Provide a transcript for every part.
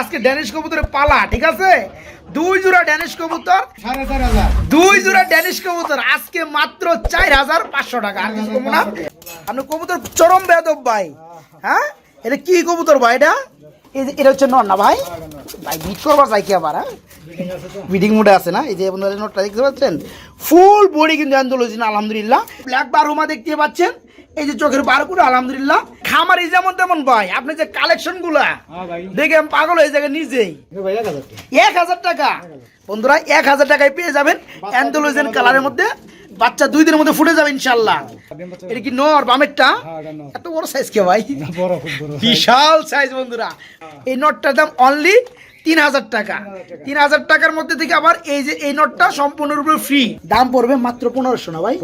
আজকে ড্যানিশ কবুতরের পালা ঠিক আছে? দুই জোড়া ড্যানিশ কবুতর দুই জোড়া ড্যানিশ কবুতর আজকে মাত্র চার হাজার পাঁচশো টাকা। আর কিছু না? আপনি কবুতর চরম বেদব ভাই হ্যাঁ? এটা কি কবুতর ভাই এটা? এটা হচ্ছে নর না ভাই। ভাই বিট করবার চাই কি আবার হ্যাঁ? বিডিং মুডে আছে না? এই যে আপনারা নোটটা দেখতে পাচ্ছেন? ফুল বডি কিন্তু অ্যান্থোলজি আলহামদুলিল্লাহ। ব্ল্যাক বার বারহুমা দেখতে পাচ্ছেন। এই যে চোখের বারকুড়া আলহামদুলিল্লাহ। খামারি যেমন তেমন ভাই আপনি যে কালেকশনগুলা হ্যাঁ দেখে আমি পাগল হয়ে যাবে নিজেই। এক হাজার টাকা। বন্ধুরা এক হাজার টাকায় পেয়ে যাবেন অ্যান্থোলজেন কালারের মধ্যে বাচ্চা দুই দিনের মধ্যে ফুটে যাবে ইনশাল্লাহ এটা কি নর বামেরটা হ্যাঁ, এত বড় সাইজ কে ভাই? বিশাল সাইজ বন্ধুরা। এই নটটার দাম অনলি তিন হাজার টাকা। তিন হাজার টাকার মধ্যে থেকে আবার এই যে এই নটটা সম্পূর্ণরূপে ফ্রি দাম পড়বে মাত্র পনেরোশো না ভাই?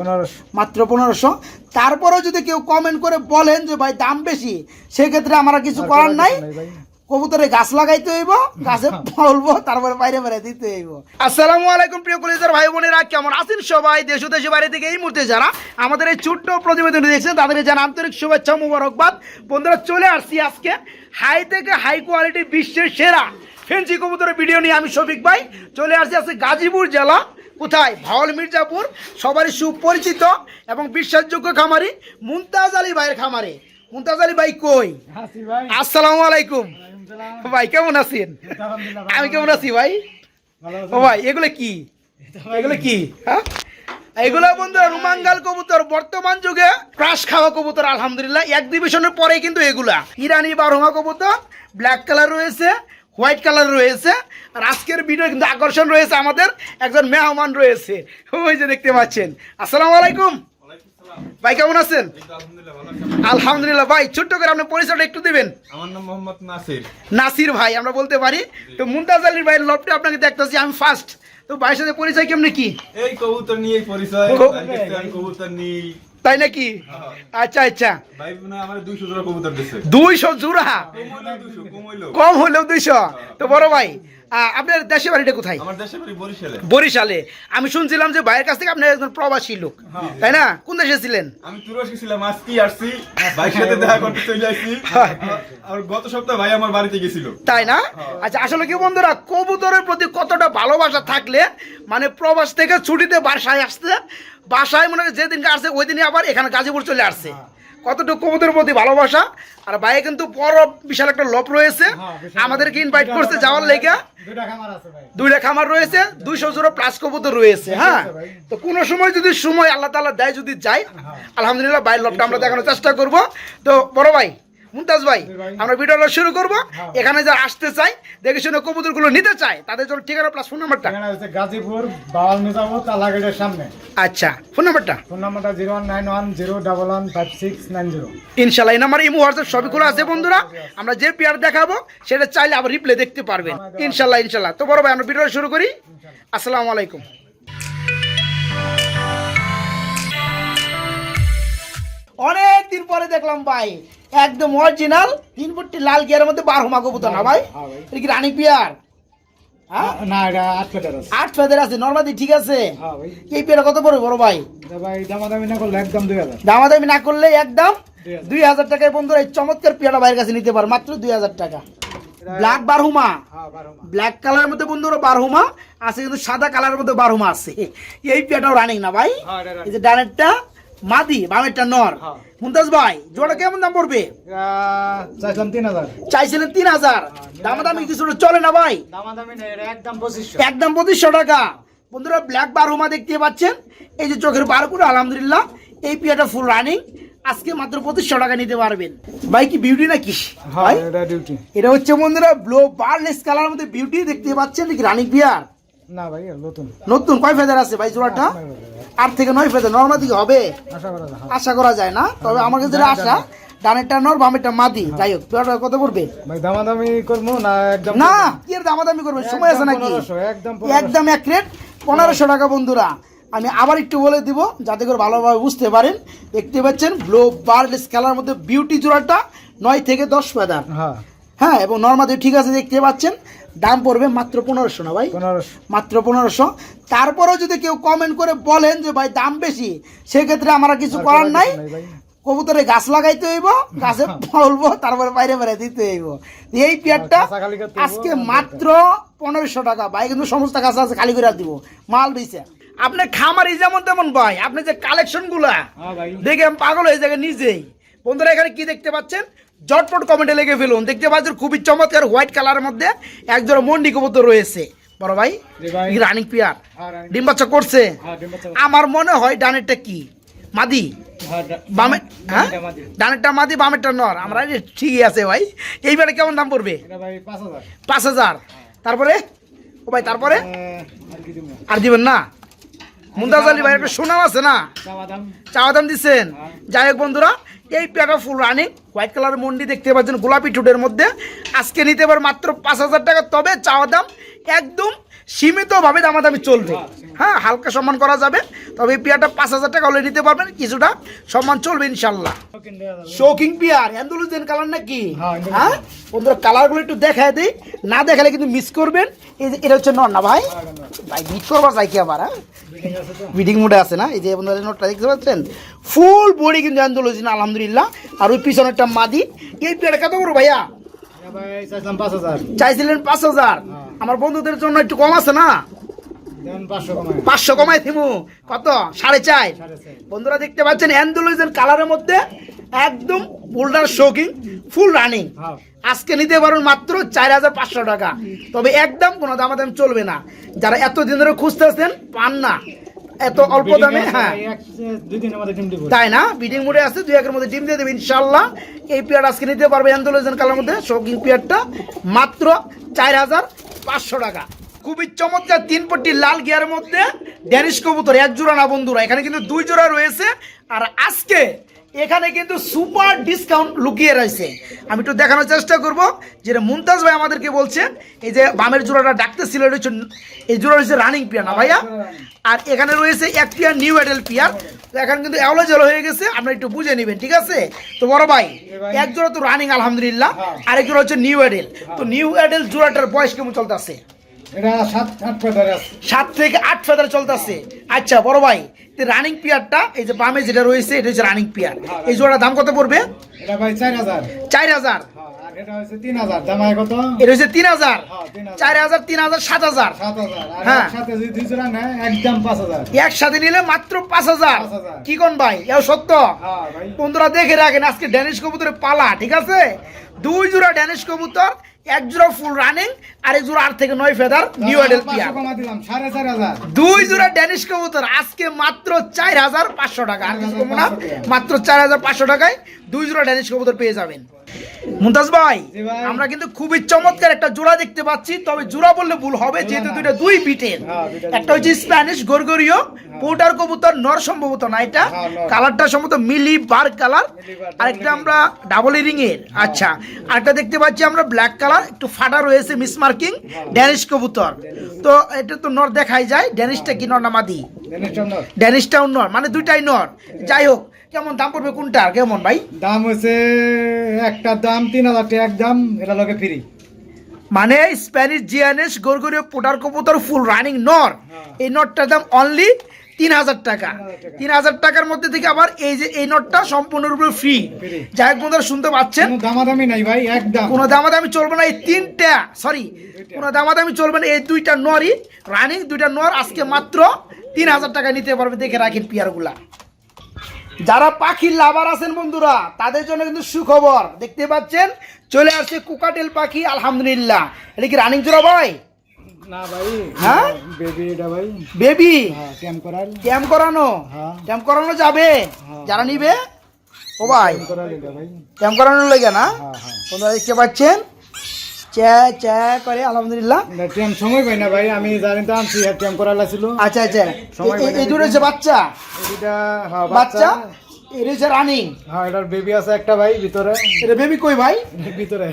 মাত্র পনেরোশো। তারপরেও যদি কেউ কমেন্ট করে বলেন যে ভাই দাম বেশি সেক্ষেত্রে আমরা কিছু করার নাই। কবুতরে গাছ লাগাইতে হইব গাছে ফলবো তারপরে বাইরে বাইরে দিতে হইব। আসসালামু আলাইকুম প্রিয় কলেজের ভাই বোনেরা কেমন আছেন সবাই? দেশ ও দেশের বাইরে থেকে এই মুহূর্তে যারা আমাদের এই ছোট্ট প্রতিবেদন দেখছেন তাদের জানা আন্তরিক শুভেচ্ছা মুবারকবাদ। বন্ধুরা চলে আসছি আজকে হাই থেকে হাই কোয়ালিটি বিশ্বের সেরা ফেন্সি কবুতরের ভিডিও নিয়ে আমি শফিক ভাই চলে আসছি আজকে গাজীপুর জেলা। কোথায়? ভাওয়াল মির্জাপুর সবারই সুপরিচিত এবং বিশ্বাসযোগ্য খামারি মুমতাজ আলী ভাইয়ের খামারে। মুমতাজ আলী ভাই কই? আসসালামু আলাইকুম। ভাই কেমন আছেন? আমি কেমন আছি। ভাই? ও ভাই এগুলো কি? এগুলো কি? হ্যাঁ? এগুলো বন্ধুরা রুমাঙ্গাল কবুতর। বর্তমান যুগে ক্রাশ খাওয়া কবুতর আলহামদুলিল্লাহ। এক ডিভিশনের পরে কিন্তু এগুলা। ইরানি বারোমা কবুতর ব্ল্যাক কালার রয়েছে। হোয়াইট কালার রয়েছে আর আজকের ভিডিও কিন্তু আকর্ষণ রয়েছে আমাদের একজন মেহমান রয়েছে। ওই যে দেখতে পাচ্ছেন। আসসালামু আলাইকুম। ভাই কেমন আছেন? আলহামদুলিল্লাহ ভাই ছোট্ট করে আপনার পরিচয়টা একটু দিবেন। আমার নাম মোহাম্মদ নাসির। নাসির ভাই আমরা বলতে পারি। তো মুমতাজ আলীর ভাইয়ের লবটি আপনাকে দেখতেছি আমি ফার্স্ট তো ভাইয়ের সাথে পরিচয় কেমনি কি? এই কবুতর নিয়ে পরিচয়। কবুতর নিই তাই নাকি? আচ্ছা আচ্ছা। আমার দুইশো জোড়া কম হলেও দুইশো? তো বড় ভাই আপনার দেশের বাড়িটা কোথায়? আমার দেশে বাড়ি বরিশালে। বরিশালে। আমি শুনছিলাম যে ভাইয়ের কাছ থেকে আপনি একজন প্রবাসী লোক তাই না? কোন দেশে ছিলেন? আমি তুরস্কে ছিলাম আজকে আসছি। ভাইয়ের সাথে দেখা করতে চলে আসছি। হ্যাঁ। আর গত সপ্তাহে ভাই আমার বাড়িতে গেছিল। তাই না? আচ্ছা আসলে কি বন্ধুরা কবুতরের প্রতি কতটা ভালোবাসা থাকলে মানে প্রবাস থেকে ছুটিতে বাসায় আসতে বাসায় মনে হয় যেদিনকে আসছে ওই দিনই আবার এখানে গাজীপুর চলে আসছে। কতটুকু কবুতরের প্রতি ভালোবাসা? আর ভাইয়ে কিন্তু বড় বিশাল একটা লোভ রয়েছে। হ্যাঁ, আমাদেরকে ইনভাইট করছে যাওয়ার লেগে। দুইটা খামার রয়েছে দুইশো জোড়া প্লাস কবুতর রয়েছে হ্যাঁ? তো কোনো সময় যদি সময় আল্লাহ তালা দেয় যদি যাই আলহামদুলিল্লাহ ভাইয়ের লোভটা আমরা দেখানোর চেষ্টা করব। তো বড় ভাই মুমতাজ ভাই। আমরা ভিডিওটা শুরু করব। হ্যাঁ। এখানে যারা আসতে চাই দেখে শুনে কবুতরগুলো নিতে চায় তাদের জন্য ঠিকানা প্লাস ফোন নাম্বারটা গাজীপুর বাওয়াল মিজাবত আলাগেটের সামনে। আচ্ছা ফোন নাম্বারটা ফোন নাম্বারটা zero one nine one zero double one five six nine zero ইনশাল্লাহ এই নাম্বার ইমো হোয়াটসঅ্যাপ সবই খোলা আছে বন্ধুরা। আমরা যে পেয়ার দেখাবো সেটা চাইলে আবার রিপ্লে দেখতে পারবেন। ইনশাল্লাহ ইনশাল্লাহ তো বড় ভাই আমরা ভিডিওটা শুরু করি। আসসালামু আলাইকুম। অনেক দিন পরে দেখলাম ভাই একদম অরিজিনাল তিন ফুটটি লাল গিয়ারের মধ্যে বারো কবুতর না ভাই? হ্যাঁ এটা কি রানী পিয়ার? হ্যাঁ? না এটা আট পেটার আছে। আট ফেদের আছে নর্মাদি ঠিক আছে। হ্যাঁ এই পেয়ারা কত পড়বে বড় ভাই? ভাই দামাদামি না করলে একদম দুই হাজার। দামাদামি না করলে একদম দুই হাজার। টাকায় বন্ধুরা এই চমৎকার পেয়ারা ভাইয়ের কাছে নিতে পারে মাত্র দুই হাজার টাকা। ব্ল্যাক বারহুমা ব্ল্যাক কালারের মধ্যে বন্ধুরা বারহুমা আছে কিন্তু সাদা কালারের মধ্যে বারহুমা আছে। এই পেয়ারটাও রানিং না ভাই। এই যে ডানেরটা মাদি বামেরটা নর। হ্যাঁ। ভাই জোড়া কেমন দাম পড়বে? চাইছিলাম তিন হাজার। চাইছিলেন তিন হাজার। দামাদামি কিছু চলে না ভাই? দামাদামি একদম পঁচিশশো। একদম পঁচিশশো টাকা। বন্ধুরা ব্ল্যাক বারহুমা দেখতে পাচ্ছেন। এই যে চোখের বার করে আলহামদুলিল্লাহ। এই পিয়াটা ফুল রানিং আজকে মাত্র পঁচিশশো টাকা নিতে পারবেন। ভাই কি বিউটি নাকি? হ্যাঁ ভাই এটা এটা হচ্ছে বন্ধুরা ব্লো বার্লেস কালার মধ্যে বিউটি দেখতে পাচ্ছেন নাকি রানিং পিয়ার? না ভাই নতুন। নতুন কয় ফেদার আছে ভাই জোড়াটা? আট থেকে নয় ফেদার নর্মাল দিকে হবে। আশা করা যায়। না তবে আমার কাছে যেটা আশা ডানেরটা নর বামেরটা মাদি। যাই হোক পেয়ারটা কত পড়বে ভাই দামাদামি করব না একদম না কি আর দামাদামি করবে? সময় আছে নাকি? একদম একদম এক রেট পনেরোশো টাকা বন্ধুরা। আমি আবার একটু বলে দিব যাতে করে ভালোভাবে বুঝতে পারেন। দেখতে পাচ্ছেন ব্লো বার্লেস কালার মধ্যে বিউটি জোড়াটা নয় থেকে দশ ফেদার। হ্যাঁ। হ্যাঁ এবং নর্মাদি ঠিক আছে দেখতে পাচ্ছেন। দাম পড়বে মাত্র পনেরোশো না ভাই? মাত্র পনেরোশো। তারপরেও যদি কেউ কমেন্ট করে বলেন যে ভাই দাম বেশি সেক্ষেত্রে আমরা কিছু করার নাই। কবুতরে গাছ লাগাইতে হইব গাছে ফলবো তারপরে বাইরে বাইরে দিতে হইব। এই পেয়ারটা আজকে মাত্র পনেরোশো টাকা। ভাই কিন্তু সমস্ত গাছ আছে খালি করে দিব। মাল বেচে আপনি খামারি যেমন তেমন ভাই আপনি যে কালেকশনগুলা হ্যাঁ দেখে আমি পাগল হয়ে যাবে নিজেই। বন্ধুরা এখানে কি দেখতে পাচ্ছেন? জটপট কমেন্টে লেগে ফেলুন। দেখতে পাচ্ছেন খুবই চমৎকার হোয়াইট কালারের মধ্যে একজোড়া মন্ডি কবুতর রয়েছে। বড় ভাই রানিং পিয়ার হ্যাঁ, ডিম বাচ্চা করছে। হ্যাঁ আমার মনে হয় ডানেরটা কি? মাদি? হ্যাঁ হ্যাঁ ডানেরটা মাদি। ডানেরটা বামেরটা নর। আমরা ঠিকই আছে ভাই। এইবারে কেমন দাম পড়বে? পাঁচ হাজার। তারপরে? ও ভাই তারপরে? আর দিবেন না? আলী ভাই একটা সুনাম আছে না? চাওয়া দাম। দিচ্ছেন যাই হোক বন্ধুরা এই পেয়ারটা ফুল রানিং হোয়াইট কালার মন্ডি দেখতে পাচ্ছেন, গোলাপি টুটের মধ্যে। আজকে নিতে পার মাত্র পাঁচ হাজার টাকা, তবে চাওয়া দাম একদম সীমিতভাবে দামাদামি চলবে। হ্যাঁ হালকা সম্মান করা যাবে তবে এই পেয়ারটা পাঁচ হাজার টাকা হলে নিতে পারবেন কিছুটা সম্মান চলবে ইনশাল্লাহ। শোকিং পিয়ার অ্যান্ডালুজিয়ান কালার নাকি? হ্যাঁ। হ্যাঁ বন্ধুরা কালারগুলো একটু দেখায় দিই। না দেখালে কিন্তু মিস করবেন। এই যে এটা হচ্ছে নর না ভাই। ভাই মিস করবার চাই কি আবার হ্যাঁ? বিডিং মোডে আছে না? এই যে বন্ধুরা নোটটা দেখতে পাচ্ছেন? ফুল বডি কিন্তু অ্যান্ডোলজিন আলহামদুলিল্লাহ। আর ওই পিছনেরটা মাদি। এই পেয়ারটা কত বড় ভাইয়া? পাঁচ হাজার। আমার বন্ধুদের জন্য একটু কম আছে না? পাঁচশো কমাই থিমু। কত? সাড়ে চার। বন্ধুরা দেখতে পাচ্ছেন অ্যান্ডোলজিন কালারের মধ্যে একদম বোল্ডার শোকিং ফুল রানিং। আজকে নিতে পারুন মাত্র চার হাজার পাঁচশো টাকা। তবে একদম কোনো দামাদাম চলবে না। যারা এতদিন ধরে খুঁজতেছেন, পান না। এত অল্প দামে? হ্যাঁ। তাই না? বিডিং মোডে আছে দুই একের মধ্যে ডিম দিয়ে দেবে ইনশাল্লাহ এই পেয়ার আজকে নিতে পারবে অ্যান্ডোলজেন কালার মধ্যে। শৌকিং পেয়ারটা মাত্র চার হাজার পাঁচশো টাকা। খুবই চমৎকার তিন পট্টি লাল গিয়ারের মধ্যে ড্যানিশ কবুতর এক জোড়া না বন্ধুরা এখানে কিন্তু দুই জোড়া রয়েছে। আর আজকে এখানে কিন্তু সুপার ডিসকাউন্ট লুকিয়ে রয়েছে। আমি একটু দেখানোর চেষ্টা করব। যেটা মুমতাজ ভাই আমাদেরকে বলছেন এই যে বামের জোড়াটা ডাকতেছিল এটা হচ্ছে এই জোড়া রয়েছে রানিং পিয়ার না ভাইয়া? আর এখানে রয়েছে এক পিয়ার নিউ এডেল পিয়ার তো এখন কিন্তু অ্যাভেলেবল হয়ে গেছে আপনারা একটু বুঝে নেবেন ঠিক আছে? তো বড় ভাই এক জোড়া তো রানিং আলহামদুলিল্লাহ। আরেক জোড়া হচ্ছে নিউ এডেল তো নিউ অ্যাডেল জোড়াটার বয়স কেমন ফেদার আছে সাত থেকে আট ফেদার চলতেছে। আচ্ছা বড় ভাই রানিং পিয়ারটা এই যে বামে যেটা রয়েছে এটা হচ্ছে রানিং পিয়ার এই জোড়ার দাম কত পড়বে? চার হাজার। হ্যাঁ, হাজার। হ্যাঁ, হ্যাঁ। একসাথে নিলে মাত্র পাঁচ হাজার। কি কোন ভাই? এও সত্য। হ্যাঁ বন্ধুরা দেখে রাখেন আজকে ড্যানিশ কবুতরের পালা ঠিক আছে? দুই জোড়া ড্যানিশ কবুতর এক জোড়া ফুল রানিং আর এক জোড়া আট থেকে নয় ফেদার নিউ অ্যাডেল পিয়ার দুই জোড়া ড্যানিশ কবুতর আজকে মাত্র চার হাজার পাঁচশো টাকা। আর কিছু না মাত্র চার হাজার পাঁচশো টাকায় দুই জোড়া ড্যানিশ কবুতর পেয়ে যাবেন। মুমতাজ ভাই। আমরা কিন্তু খুবই চমৎকার একটা জোড়া দেখতে পাচ্ছি তবে জোড়া বললে ভুল হবে যেহেতু দুইটা দুই বিটের। হ্যাঁ, একটা হচ্ছে স্প্যানিশ গরগরীয় পোটার কবুতর নর সম্ভবত না এটা। হ্যাঁ, কালারটা সম্ভবত মিলি বার কালার আরেকটা আমরা ডাবল রিং এর। আচ্ছা আরেকটা দেখতে পাচ্ছি আমরা ব্ল্যাক কালার একটু ফাটা রয়েছে মিস মার্কিং ড্যানিশ কবুতর। তো এটা তো নর দেখাই যায় ড্যানিশটা কি নর না মাদি? ড্যানিশটাও নর। মানে দুইটাই নর। যাই হোক কেমন দাম পড়বে কোনটা কেমন ভাই? দাম হচ্ছে একটা দাম তিন হাজার টাকা এক দাম এটা লগে ফ্রি। মানে স্প্যানিশ জিয়ানেস গরগরীয় পোটার কবুতর ফুল রানিং নর। এই নটটার দাম অনলি তিন হাজার টাকা। তিন হাজার টাকার মধ্যে থেকে আবার এই যে এই নটটা সম্পূর্ণরূপে ফ্রি। যাই হোক বন্ধুরা শুনতে পাচ্ছেন? দামাদামি নাই ভাই একদম কোনো দামাদামি চলবে না এই তিনটা সরি কোনো দামাদামি চলবে না এই দুইটা নরই রানিং দুইটা নর আজকে মাত্র তিন হাজার টাকা নিতে পারবে দেখে রাখেন পিয়ারগুলা যারা পাখির লাভার আছেন বন্ধুরা তাদের জন্য কিন্তু সুখবর। দেখতে পাচ্ছেন চলে আসছে কুকাটেল পাখি আলহামদুলিল্লাহ। এটা কি রানিং জোড়া ভাই না ভাই হ্যাঁ? বেবি এটা ভাই। বেবি হ্যাঁ ক্যাম্প করার ক্যাম্প করানো? হ্যাঁ। ক্যাম্প করানো যাবে? যারা নিবে? ও ভাই। ক্যাম্প করানোর লেগে না? হ্যাঁ হ্যাঁ। তোমরা দেখতে পাচ্ছেন? চ্যা চ্যা করে আলহামদুলিল্লাহ। সময় পাই না ভাই আমি জানি তো আনছি করার আচ্ছা আচ্ছা। সময় এই- এই- দুটো হচ্ছে বাচ্চা। এটা হ্যাঁ বাচ্চা। বাচ্চা হচ্ছে রানিং। হ্যাঁ এটার বেবি আছে একটা ভাই ভিতরে। এটা বেবি কই ভাই? ভিতরে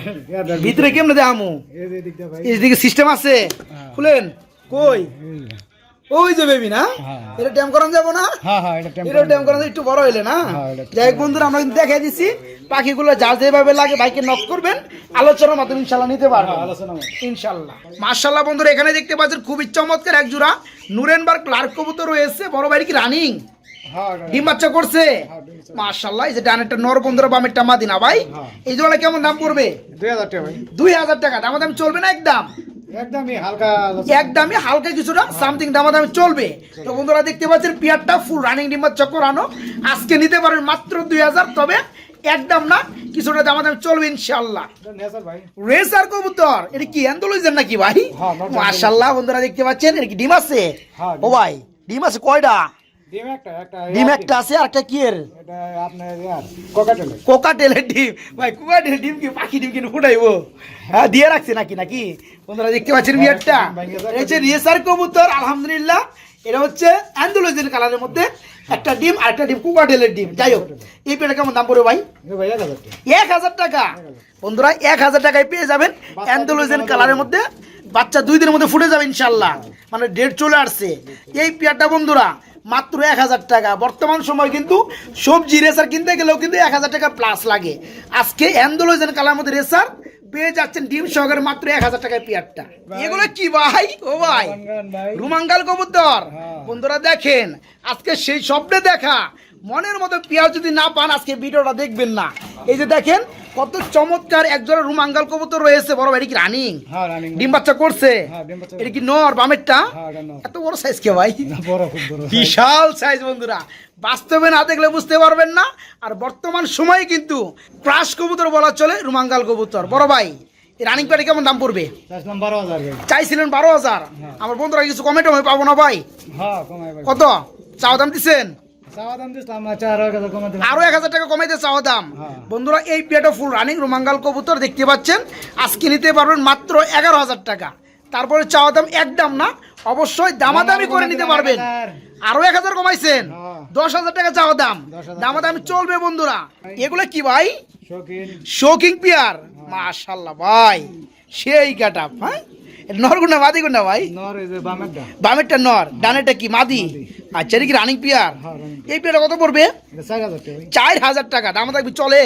ভিতরে কেমনে দেখামু? এই সিস্টেম আছে। খুলেন। কই? এই। ওই যে বেবি না? হ্যাঁ। এটা ট্যাম করানো যাব না? হ্যাঁ হ্যাঁ এটা ট্যাম করানো একটু বড় হইলে না? হ্যাঁ, যাই হোক বন্ধুরা আমরা কিন্তু দেখাই পাখিগুলো যা যেভাবে লাগে বাইকে নক করবেন। আলোচনার মাধ্যমে ইনশাল্লাহ নিতে পারবেন। হ্যাঁ, ইনশাল্লাহ। মার্শাল্লাহ বন্ধুরা এখানে দেখতে পাচ্ছেন খুবই চমৎকার এক জোড়া নুরেনবার্গ লার্ক কবুতর রয়েছে। বড় ভাই কি রানিং হ্যাঁ, ডিম বাচ্চা করছে? হ্যাঁ, মাশাল্লাহ এই যে ডানেরটা নর বন্ধুরা বামেরটা মাদিনা ভাই। হ্যাঁ। এই জোড়া কেমন দাম পড়বে? দুই হাজার টাকা দুই হাজার টাকা দামাদাম চলবে না একদম? একদমই হালকা একদমই হালকা কিছুটা সামথিং দামাদামি চলবে। তো বন্ধুরা দেখতে পাচ্ছেন পিয়ারটা ফুল রানিং ডিমার আনো। আজকে নিতে পারেন মাত্র দুই হাজার তবে একদম না কিছুটা দামাদামি চলবে ইনশাল্লাহ রেসার কবুতর এটা কি অ্যান্ডোলজিয়ান নাকি ভাই? হ্যাঁ, মাশাল্লাহ বন্ধুরা দেখতে পাচ্ছেন এটা কি ডিম আছে? হ্যাঁ, ও ভাই ডিম আছে কয়টা? ডিম একটা একটা ডিম একটা আছে আর একটা কি এর? এটা আপনার কোকাটেলে কোকাটেলের ডিম। ভাই কোকাটেলের ডিম কি পাখি ডিম কিনে ফুটাইবো? হ্যাঁ দিয়ে রাখছে নাকি নাকি? বন্ধুরা দেখতে পাচ্ছেন বিয়ারটা? এটা হচ্ছে রেসার কবুতর আলহামদুলিল্লাহ এটা হচ্ছে অ্যান্ডোলজিয়ান কালারের মধ্যে একটা ডিম আর একটা ডিম কোকাটেলের ডিম। যাই হোক এই পেটা কেমন দাম পড়বে ভাই? এক হাজার টাকা। বন্ধুরা এক হাজার টাকায় পেয়ে যাবেন অ্যান্ডোলোজেন কালারের মধ্যে। বাচ্চা দুই দিনের মধ্যে ফুটে যাবে ইনশাল্লাহ। মানে ডেট চলে আসছে। এই পেয়ারটা বন্ধুরা মাত্র এক হাজার টাকা। বর্তমান সময় কিন্তু সবজি রেসার কিনতে গেলেও কিন্তু এক হাজার টাকা প্লাস লাগে। আজকে অ্যান্ডোলোজেন কালার মধ্যে রেসার পেয়ে যাচ্ছেন ডিম সহকারে মাত্র এক হাজার টাকায় পেয়ারটা এগুলো কি ভাই? ও ভাই। রুমাঙ্গাল কবুতর। হ্যাঁ। বন্ধুরা দেখেন আজকে সেই স্বপ্নে দেখা। মনের মতো পেঁয়াজ যদি না পান আজকে ভিডিওটা দেখবেন না। এই যে দেখেন কত চমৎকার একজোড়া রুমাঙ্গাল কবুতর রয়েছে বড় ভাই কি রানিং হ্যাঁ ডিম বাচ্চা করছে? হ্যাঁ, এটা কি নর বামেরটা? হ্যাঁ। এত বড় সাইজ কে ভাই? বিশাল সাইজ বন্ধুরা। বাস্তবে না দেখলে বুঝতে পারবেন না। আর বর্তমান সময়ে কিন্তু ক্রাশ কবুতর বলা চলে রুমাঙ্গাল কবুতর। বড় ভাই রানিং প্যাডে কেমন দাম পড়বে? চাইছিলেন বারো হাজার। আমার বন্ধুরা কিছু কমেন্ট আমি পাবো না ভাই। ভাই। কত? চাওয়া দাম দিচ্ছেন আরও এক হাজার টাকা কমাইতে চাওয়া দাম। হ্যাঁ। বন্ধুরা এই পেটা ফুল রানিং রোমাঙ্গাল কবুতর দেখতে পাচ্ছেন? আজকে নিতে পারবেন মাত্র এগারো হাজার টাকা। তারপরে চাওয়া দাম একদম না অবশ্যই দামাদামি করে নিতে পারবেন। আরও এক হাজার কমাইছেন। হ্যাঁ। দশ হাজার টাকা চাওয়া দাম। 10,000 দামাদামি চলবে বন্ধুরা। এগুলো কি ভাই? শোকিং পিয়ার। মাশাল্লাহ ভাই সেই কাট আপ হ্যাঁ? নরগুন্ডা মাদি গুন্ডা ভাই? নর এই যে বামের বামেরটা নর ডানেরটা কি মাদি? আচ্ছা এটা কি রানিং পিয়ার হ্যাঁ, এই পিয়ারটা কত পড়বে? চার হাজার টাকা দাম থাকবে চলে।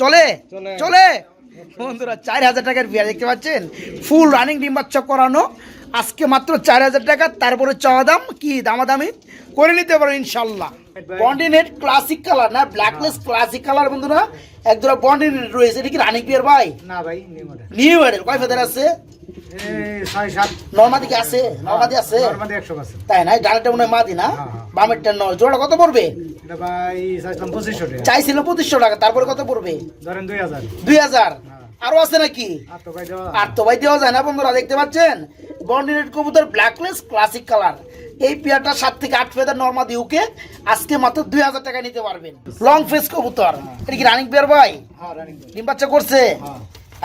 চলে। চলে? বন্ধুরা চার হাজার টাকার বিয়ার দেখতে পাচ্ছেন? ফুল রানিং ডিম বাচ্চা করানো। আজকে মাত্র চার হাজার টাকা তারপরে চাওয়া দাম কি দামাদামি? করে নিতে পারো ইনশাল্লাহ বন্ডিনেট ক্লাসিক কালার না ব্ল্যাকলেস ক্লাসিক কালার বন্ধুরা? একজোড়া বন্ডিনেট রয়েছে এটা কি রানিং পিয়ার ভাই? না ভাই নিমরে নিউ এর কয় ফেদার আছে? নর্মাদি কি আছে? নর্মাদি আছে? নর্মাদি একশো আছে তাই না? ডানেরটা মনে হয় মাদি না? হ্যাঁ, হ্যাঁ। বামেরটা নয়। জোড়া কত পড়বে? এটা ভাই চাইছিলাম পঁচিশশো টাকা। চাইছিল পঁচিশশো টাকা তারপরে কত পড়বে? ধরেন দুই হাজার। আরও আছে নাকি? আর তো ভাই দেওয়া আর তো ভাই দেওয়া যায় না বন্ধুরা দেখতে পাচ্ছেন? বন্ডিনেট কবুতর ব্ল্যাকলেস ক্লাসিক কালার এই পেয়ারটা সাত থেকে আট ফেদার নর্মা দিউকে আজকে মাত্র দুই হাজার টাকা নিতে পারবেন। লং ফেস কবুতর। এটা কি রানিং পেয়ার ভাই? ডিম বাচ্চা করছে?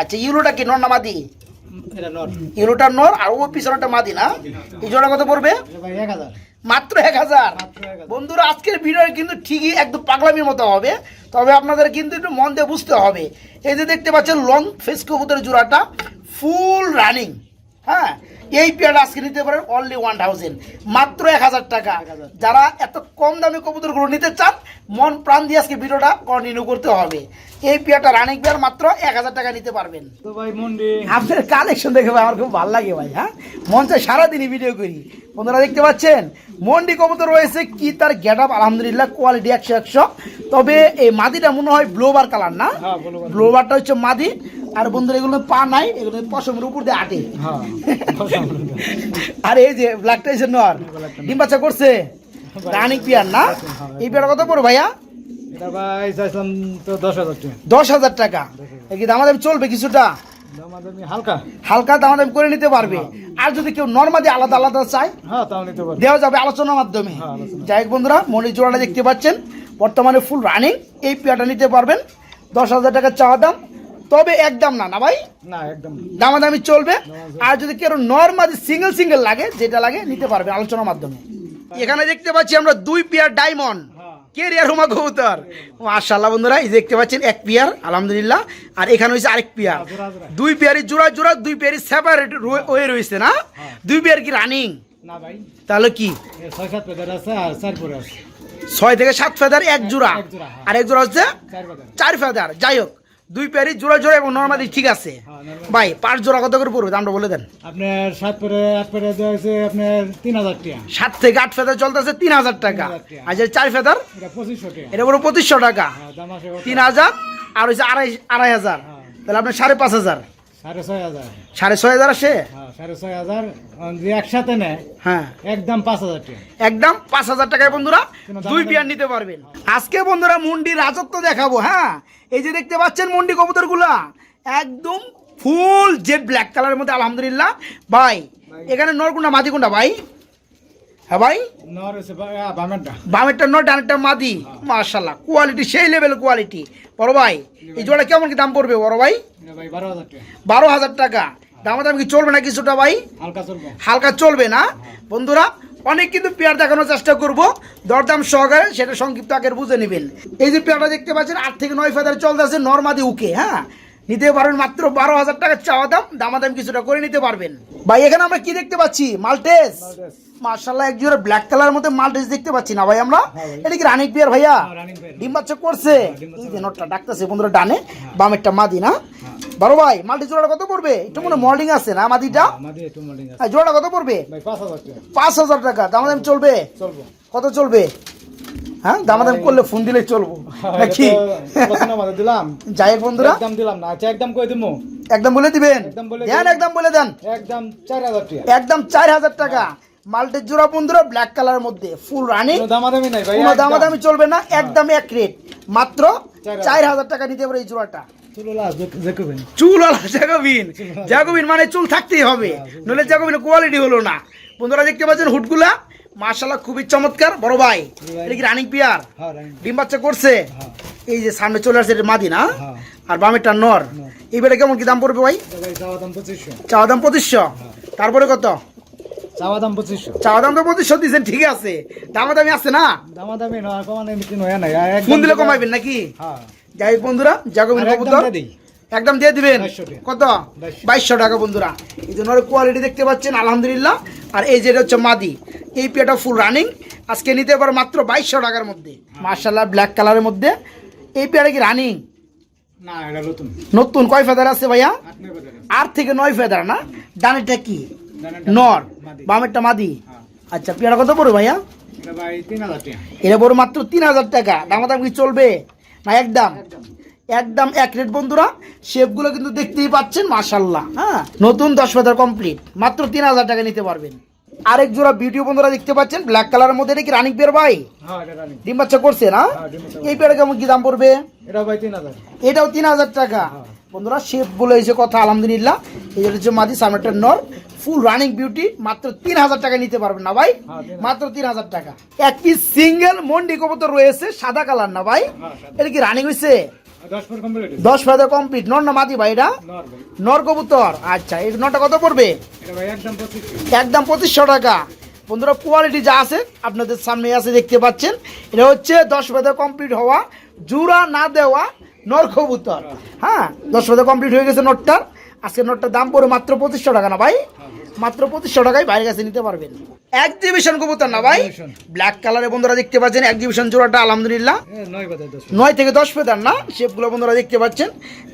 আচ্ছা ইউরোটা কি নর না মাদি? এটা নর ইউরোটার নর। আর ও পিছনটা মাদি, না? এই জোড়া কত পড়বে? মাত্র এক হাজার। বন্ধুরা, আজকের ভিডিও কিন্তু ঠিকই একদম পাগলামির মতো হবে, তবে আপনাদের কিন্তু একটু মন দিয়ে বুঝতে হবে। এই যে দেখতে পাচ্ছেন লং ফেস কবুতরের জোড়াটা ফুল রানিং হ্যাঁ? এই পেয়ারটা আজকে নিতে পারেন অনলি ওয়ান থাউজেন্ড মাত্র এক হাজার টাকা। যারা এত কম দামে কবুতরগুলো নিতে চান মন প্রাণ দিয়ে আজকে ভিডিওটা কন্টিনিউ করতে হবে। এই পেয়ারটা রানিং পেয়ার মাত্র এক হাজার টাকা নিতে পারবেন। তো ভাই মন্ডি। আপনার কালেকশন দেখে ভাই আমার খুব ভালো লাগে ভাই হ্যাঁ? মন চায় সারাদিনই ভিডিও করি। বন্ধুরা দেখতে পাচ্ছেন মন্ডি কবুতর রয়েছে কি তার গেট আপ আলহামদুলিল্লাহ কোয়ালিটি একশো একশো। তবে এই মাদিটা মনে হয় ব্লোবার কালার না? হ্যাঁ, ব্লোবারটা হচ্ছে মাদি। আর বন্ধুরা এগুলো পা নাই এগুলো পশমের উপর দিয়ে আটে। হ্যাঁ আর এই যে ব্ল্যাকটা হচ্ছে নর ডিম বাচ্চা করছে? রানিক পিয়ার না? এই পেয়ারটা কত পড়ো ভাইয়া? দশ হাজার টাকা। কি দামাদামি চলবে কিছুটা? হালকা। হালকা দামাদামি করে নিতে পারবে। আর যদি কেউ নর্মাদি আলাদা আলাদা চায় হ্যাঁ দেওয়া যাবে আলোচনার মাধ্যমে। হ্যাঁ, যাই হোক বন্ধুরা মনির জোড়াটা দেখতে পাচ্ছেন। বর্তমানে ফুল রানিং এই পেয়ারটা নিতে পারবেন। দশ হাজার টাকা চাওয়া দাম। তবে একদম না না ভাই? না একদম দামাদামি চলবে। আর যদি কেউ নর্মালি সিঙ্গেল সিঙ্গেল লাগে যেটা লাগে নিতে পারবে আলোচনার মাধ্যমে। এখানে দেখতে পাচ্ছি আমরা দুই পেয়ার ডায়মন্ড হ্যাঁ। কেরিয়ার হুমা কবুতর? মাশাল্লাহ বন্ধুরা এই দেখতে পাচ্ছেন এক পেয়ার আলহামদুলিল্লাহ। আর এখানে হয়েছে আরেক পেয়ার। দুই পেয়ারই জোড়া জোড়া দুই পেয়ারই সেপারেট হয়ে রয়েছে না? দুই পেয়ার কি রানিং তাহলে কি? ছয় থেকে সাত ফেদার এক জোড়া এক জোড়া, হ্যাঁ। আর এক জোড়া হচ্ছে চার ফেদার যাই হোক দুই প্যারি জোড়া জোড়া এবং নর্মালি ঠিক আছে। হ্যাঁ, ভাই পাঁচ জোড়া কত করে পড়বে? দামটা বলে দেন। আপনার সাত পেরে আট পেরে দেওয়া হয়েছে আপনার তিন হাজার টাকা। সাত থেকে আট ফেদার চলতেছে তিন হাজার টাকা। 3,000 আর যে চার ফেদার এটা পঁচিশশো টাকা। এটা বড় পঁচিশশো টাকা। হ্যাঁ, আছে? তিন হাজার আর হচ্ছে আড়াই আড়াই হাজার। হ্যাঁ। তাহলে আপনার সাড়ে পাঁচ হাজার। সাড়ে ছয় হাজার। আসে? হ্যাঁ সাড়ে ছয় হাজার একসাথে নেয় হ্যাঁ। একদম পাঁচ হাজার টাকা। একদম পাঁচ হাজার টাকায় বন্ধুরা দুই। নিতে পারবেন। আজকে বন্ধুরা মুন্ডি রাজত্ব দেখাবো হ্যাঁ? এই যে দেখতে পাচ্ছেন মুন্ডি কবুতর একদম ফুল জেড ব্ল্যাক কালারের মধ্যে আলহামদুলিল্লাহ। ভাই এখানে নরকুন্ডা মাদি ভাই? হ্যাঁ ভাই? নর বামেরটা। নট ডানেরটা মাদি। মার্শাল্লাহ কোয়ালিটি সেই লেভেল কোয়ালিটি বড় ভাই এই জোড়া কেমন কি দাম পড়বে বড় ভাই? বারো হাজার টাকা। দামাদাম কি চলবে না কিছুটা ভাই? হালকা চলবে। না? বন্ধুরা অনেক কিন্তু পেয়ার দেখানোর চেষ্টা করব। দরদাম সহকারে সেটা সংক্ষিপ্ত আকারে বুঝে নেবেন। এই যে পেয়ারটা দেখতে পাচ্ছেন আট থেকে নয় ফেদার চলতেছে নর্মাদি উকে হ্যাঁ? নিতে পারবেন মাত্র বারো হাজার টাকার চাওয়া দাম। দামাদাম কিছুটা করে নিতে পারবেন। ভাই এখানে আমরা কি দেখতে পাচ্ছি? মাল্টেস। মার্শাল্লাহ এক জোড়া ব্ল্যাক কালার মধ্যে মাল্টেস দেখতে পাচ্ছি না ভাই আমরা? হ্যাঁ এটা কি রানিক পেয়ার ভাইয়া? হ্যাঁ, ডিম বাচ্চা করছে? এই যে নোটটা ডাকতেছে বন্ধুরা ডানে। বামেরটা মাদি না? বড় ভাই মাল্টি জোড়াটা কত পড়বে? একটু মনে মল্ডিং আছে না মাদিটা আমাদের একটু মোল্ডিং আছে। জোড়াটা কত পড়বে? ভাই পাঁচ হাজার টাকা। দামাদাম চলবে? চলবো। কত চলবে? হ্যাঁ দামাদাম করলে ফোন দিলে চলবো। নাকি? দিলাম। যাই বন্ধুরা। একদম দিলাম না আচ্ছা একদম কই দিমু? একদম বলে দিবেন? দেন একদম বলে দেন। একদম চার হাজার টাকা। একদম চার হাজার টাকা। মাল্টের জোড়া বন্ধুরা ব্ল্যাক কালার মধ্যে ফুল রানিং দামাদামি নাই কোনো দামাদামি চলবে না একদম এক রেট মাত্র চার হাজার। চার হাজার টাকা নিতে পারে এই জোড়াটা। জ্যাকোবিন। জ্যাকোবিন। মানে চুল থাকতেই হবে। নইলে কোয়ালিটি হলো না। বন্ধুরা দেখতে পাচ্ছেন হুটগুলা মার্শাল্লাহ খুবই চমৎকার। বড় ভাই। এটা কি রানিং পিয়ার হ্যাঁ ডিম বাচ্চা করছে? হ্যাঁ। এই যে সামনে চলে আসছে এটা মাদি না? হ্যাঁ। আর বামেরটা নর। এইবারে কেমন কি দাম পড়বে ভাই? চাওয়া দাম পঁচিশশো। দাম তারপরে কত? চাওয়া দাম পঁচিশশো। চাওয়া দাম তো পঁচিশশো দিচ্ছেন ঠিক আছে। দামা দামি আছে না? কমানো ফোন দিলে কমাইবেন নাকি? হ্যাঁ। যাই হোক বন্ধুরা জাগবিন কবুতর দিয়ে একদম দিয়ে দিবেন? কত? বাইশশো। টাকা বন্ধুরা। এই জন্য কোয়ালিটি দেখতে পাচ্ছেন আলহামদুলিল্লাহ। আর এই যেটা হচ্ছে মাদি। এই পেটা ফুল রানিং আজকে নিতে পারো মাত্র বাইশশো টাকার মধ্যে। মার্শাল্লাহ ব্ল্যাক কালারের মধ্যে। এই পেয়ারা কি রানিং না এটা নতুন। নতুন। কয় ফেদার আছে ভাইয়া? আট থেকে নয় ফেদার না? ডানেরটা কি? নর। বামেরটা মাদি? হ্যাঁ। আচ্ছা পেয়ারা কত পড়বে ভাইয়া? এটা বড় মাত্র তিন হাজার টাকা। দামাদাম কি চলবে? না একদম। একদম এক রেট বন্ধুরা শেপগুলো কিন্তু দেখতেই পাচ্ছেন মাসাল্লাহ হ্যাঁ? নতুন দশ হাজার কমপ্লিট মাত্র তিন হাজার টাকা নিতে পারবেন। আরেক জোড়া ভিডিও বন্ধুরা দেখতে পাচ্ছেন ব্ল্যাক কালারের মধ্যে কি রানিক পেয়ার ভাই? হ্যাঁ ডিম বাচ্চা করছে না? হ্যাঁ, এই পেয়ারা কেমন কি দাম পড়বে? এটাও তিন হাজার টাকা। হ্যাঁ। বন্ধুরা শেপ বলে এই যে কথা আলহামদুলিল্লাহ। এই হচ্ছে মাদি সামনেটা নর। ফুল রানিং বিউটি মাত্র তিন হাজার টাকা নিতে পারবেন না ভাই। হ্যাঁ। মাত্র তিন হাজার টাকা। একটি সিঙ্গেল মন্ডি কবুতর রয়েছে সাদা কালার না ভাই। হ্যাঁ, এটা কি রানিং হয়েছে দশ ফায়দা কমপ্লিট নর না মাদি ভাই এটা? নর কবুতর। আচ্ছা এই নটা কত পড়বে? একদম পঁচিশশো টাকা। বন্ধুরা কোয়ালিটি যা আছে আপনাদের সামনে আছে দেখতে পাচ্ছেন। এটা হচ্ছে দশ বেদা কমপ্লিট হওয়া জুড়া না দেওয়া নর কবুতর হ্যাঁ দশ বেদা কমপ্লিট হয়ে গেছে নোটটার। আজকে নোটটার দাম পড়ে মাত্র পঁচিশশো টাকা না ভাই? মাত্র পঁচিশশো টাকায় বাইরের কাছে নিতে পারবেন। এক্সিবিশন কবুতর না ভাই? ব্ল্যাক কালারে বন্ধুরা দেখতে পাচ্ছেন এক্সিবিশন জোড়াটা আলহামদুলিল্লাহ। নয় থেকে দশ ফেদার না? শেপগুলো বন্ধুরা দেখতে পাচ্ছেন।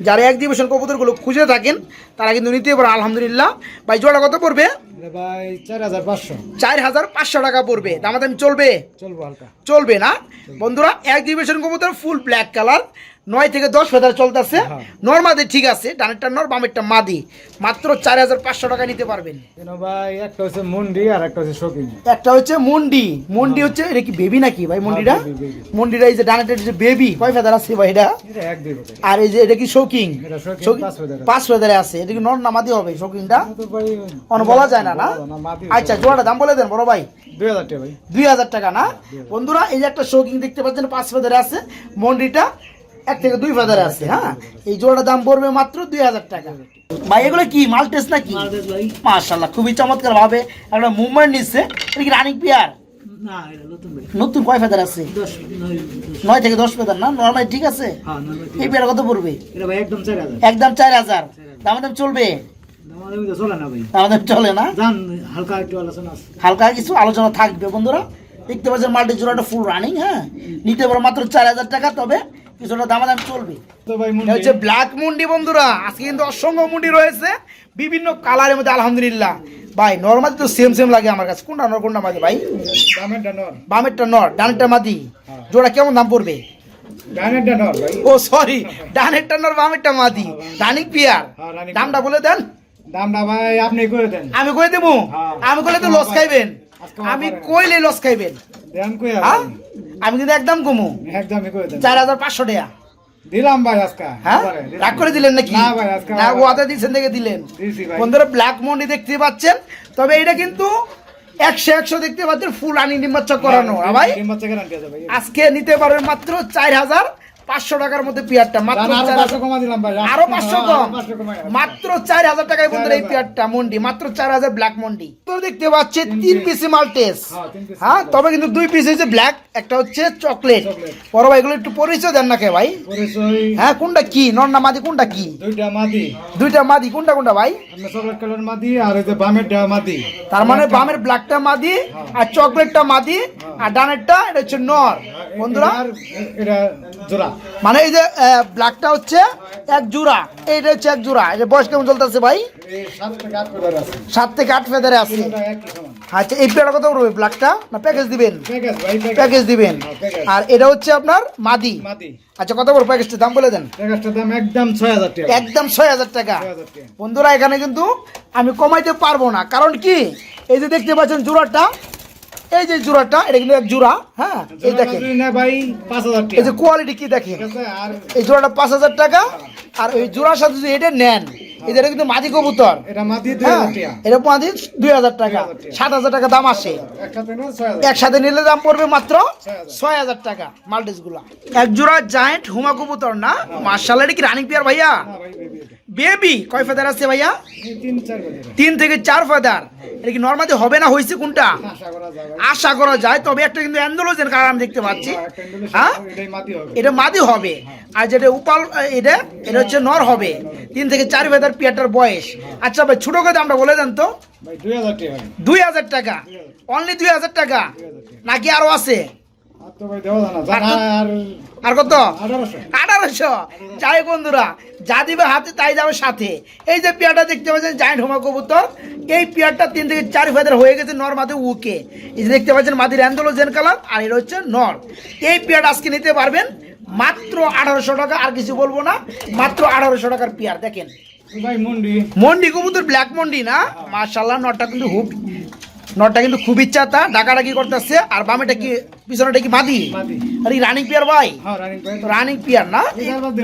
যারা এক দিবসন কবুতরগুলো খুঁজে থাকেন তারা কিন্তু নিতে পারে আলহামদুলিল্লাহ। ভাই জোড়া কত পড়বে? চার হাজার পাঁচশো। টাকা পড়বে। দামাদামি চলবে? চলবে না? বন্ধুরা এক ডিভিশন কবুতর ফুল ব্ল্যাক কালার নয় থেকে দশ ফেদার চলতেছে। হ্যাঁ। নর্মাদি ঠিক আছে ডানেরটা নর বামেরটা মাদি। মাত্র চার হাজার পাঁচশো টাকা নিতে পারবেন। ভাই? একটা হচ্ছে মুন্ডি আর একটা হচ্ছে শৌখিন। একটা হচ্ছে মুন্ডি। মুন্ডি হচ্ছে এটা কি বেবি নাকি ভাই মুন্ডিটা? baby, baby। মুন্ডিটা এই যে ডানেরটা যে বেবি কয় ফেদার আছে ভাই এটা? আর এই যে এটা কি শৌকিং শৌকিং- পাঁচ ফেদারে। আছে। এটা কি নর না মাদি হবে শৌকিংটা অন বলা যায় না না? আচ্ছা জোড়াটা দাম বলে দেন বড় ভাই। দুই হাজার টাকা ভাই। দুই হাজার টাকা না? বন্ধুরা এই যে একটা শৌকিং দেখতে পাচ্ছেন পাঁচ ফেদারে আছে। মন্ডিটা এক থেকে দুই ফেদারে আছে হ্যাঁ? এই জোড়ার দাম পড়বে মাত্র দুই হাজার টাকা। ভাই এগুলো কি? মালটেস নাকি? মাশাল্লাহ খুবই চমৎকার ভাবে একটা মুভমেন্ট নিচ্ছে। এটা কি রানিং পিয়ার? নতুন কয় ফেদার আছে? নয় থেকে দশ ফেদার না? নর্মাল ঠিক আছে? হ্যাঁ এই পেয়ার কত পড়বে? একদম চার হাজার। দাম দাম চলবে? আমাদের চলে না হালকা কিছু আলোচনা থাকবে বন্ধুরা। দেখতে পাচ্ছেন মাল্টি জোড়াটা ফুল রানিং হ্যাঁ? নিতে পারো মাত্র চার হাজার টাকা তবে কিছুটা দামাদাম চলবে। হচ্ছে ব্ল্যাক মুন্ডি বন্ধুরা। আজকে কিন্তু অসংখ্য মুন্ডি রয়েছে। বিভিন্ন কালারের মধ্যে আলহামদুলিল্লাহ। ভাই নর্মাল তো সেম সেম লাগে আমার কাছে। কোনটা নর কোনটা মাদি ভাই? বামেরটা নর। ডানেরটা মাদি। জোড়া কেমন দাম পড়বে? ও সরি ডানেরটা নর বামেরটা মাদি। Running pair. হ্যাঁ, দামটা বলে দেন। দামটা ভাই আপনি করে দেন। আমি কই দেবো? হ্যাঁ। আমি কইলে তো লস খাইবেন। আমি কইলে লস খাইবেন। হ্যাঁ? আমি কিন্তু একদম কমু একদমই করে দেন। চার হাজার পাঁচশো টাকা। দিলাম ভাই আজকে। হ্যাঁ? রাগ করে দিলেন নাকি? না ভাই আজকে না দিলেন? বন্ধুরা ব্ল্যাক দেখতে পাচ্ছেন। তবে এটা কিন্তু একশো একশো দেখতে পাচ্ছেন ফুল আনি করানো হ্যাঁ আছে ভাই। আজকে নিতে পারবেন মাত্র চার হাজার পাঁচশো টাকার মধ্যে পেয়ারটা মাত্র আরও পাঁচশো কমা হ্যাঁ, কম। মাত্র চার হাজার টাকায় বন্ধুরা এই। পেয়ারটা মন্ডি মাত্র চার হাজার ব্ল্যাক মন্ডি। তো দেখতে পাচ্ছি তিন পিসি মাল্টেস হ্যাঁ, হ্যাঁ তবে কিন্তু দুই পিস হচ্ছে ব্ল্যাক একটা হচ্ছে চকলেট। বড় ভাই এগুলো একটু পরিচয় দেন না কে ভাই? হ্যাঁ কোনটা কি? নন্না মাদি কোনটা কি? দুইটা মাদি। দুইটা মাদি কোনটা কোনটা ভাই? চকলেট কালার মাদি আর ওই যে বামেরটা মাদি। তার মানে বামের ব্ল্যাকটা মাদি আর চকলেটটা মাদি আর ডানেরটা এটা হচ্ছে নর। বন্ধুরা? এটা জোড়া। মানে এই যে ব্ল্যাকটা হচ্ছে এক জোড়া। এইটা হচ্ছে এক জোড়া। এই যে বয়স কেমন চলতেছে ভাই? সাত থেকে আট ফেদারে আছে। আচ্ছা এই পেয়ারটা কত পড়বে ব্ল্যাকটা না প্যাকেজ দিবেন? প্যাকেজ দিবেন। আর এটা হচ্ছে আপনার মাদি। আচ্ছা কত বড় প্যাকেজটার দাম বলে দেন। একদম ছয় হাজার টাকা। একদম ছয় হাজার টাকা। বন্ধুরা এখানে কিন্তু আমি কমাইতে পারব না। কারণ কি? এই যে দেখতে পাচ্ছেন জোড়াটা এই যে জোড়াটা এটা কিন্তু এক জোড়া হ্যাঁ? এই দেখেন। এই যে কোয়ালিটি কি দেখেন? আর এই জোড়াটা পাঁচ হাজার টাকা আর ওই জোড়ার সাথে যদি এটা নেন এটা কিন্তু মাদি কবুতর। এটা মাদি দুই হ্যাঁ হাজার টাকা। দুই হাজার টাকা 2000 টাকা। সাত হাজার টাকা দাম আসে। একসাথে নিলে দাম পড়বে মাত্র 6000 ছয় হাজার টাকা মাল্টিসগুলা এক জোড়া জায়েন্ট হুমা কবুতর না? মার্শাল এটা কি রানিং পিয়ার ভাইয়া? বেবি বেবি কয় ফেদার আছে ভাইয়া? তিন থেকে চার ফেদার এটা কি নর্মালি হবে না হয়েছে কোনটা? আশা করা যায় তবে একটা কিন্তু অ্যান্ডোলোজেন কারণ দেখতে পাচ্ছি। হ্যাঁ, হ্যাঁ? এটা মাদি হবে। আর যেটা উপাল এটা এটা হচ্ছে নর হবে। তিন থেকে চার ফেদার পিয়ারটার বয়স। আচ্ছা ভাই ছোট করে আমরা বলে দেন তো। দুই হাজার টাকা। অনলি দুই হাজার। টাকা? নাকি আরও আছে? আর আর কত? আঠারোশো। যাই বন্ধুরা যা দিবে হাতে তাই যাবে সাথে। এই যে পেয়ারটা দেখতে পাচ্ছেন জায়েন্ট হোমা কবুতর এই পেয়ারটা তিন থেকে চার ফেদার হয়ে গেছে নর মাদে উকে। এই যে দেখতে পাচ্ছেন মাদির অ্যান্ডোলো জেন কালার আর এটা হচ্ছে নর। এই পেয়ারটা আজকে নিতে পারবেন মাত্র আঠারোশো টাকা আর কিছু বলব না মাত্র আঠারোশো টাকার পেয়ার দেখেন। মুন্ডি। কবুতর ব্ল্যাক মন্ডি না? মার্শাল্লাহ নটটা কিন্তু খুব নটটা কিন্তু খুব ইচ্ছা তা ডাকাডাকি করতেছে। আর বামেটা কি পিছনেটা কি মাদি। আর এই রানিং পেয়ার ভাই? হ্যাঁ রানিং রানিং পেয়ার না?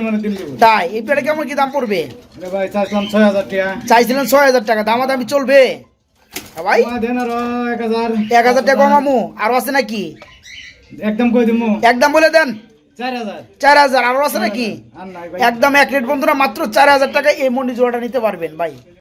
মানে তাই এই পেয়ারে কেমন কি দাম পড়বে? ছয় হাজার টাকা। চাইছিলেন ছয় হাজার টাকা দামাদামি চলবে। হ্যাঁ ভাই? এক হাজার। টাকা কমামু। আরও আছে নাকি? একদম কই দিমু? একদম বলে দেন। চার হাজার। আরও আছে নাকি? একদম এক রেট বন্ধুরা মাত্র চার হাজার টাকা এই মন্ডি জোড়াটা নিতে পারবেন ভাই।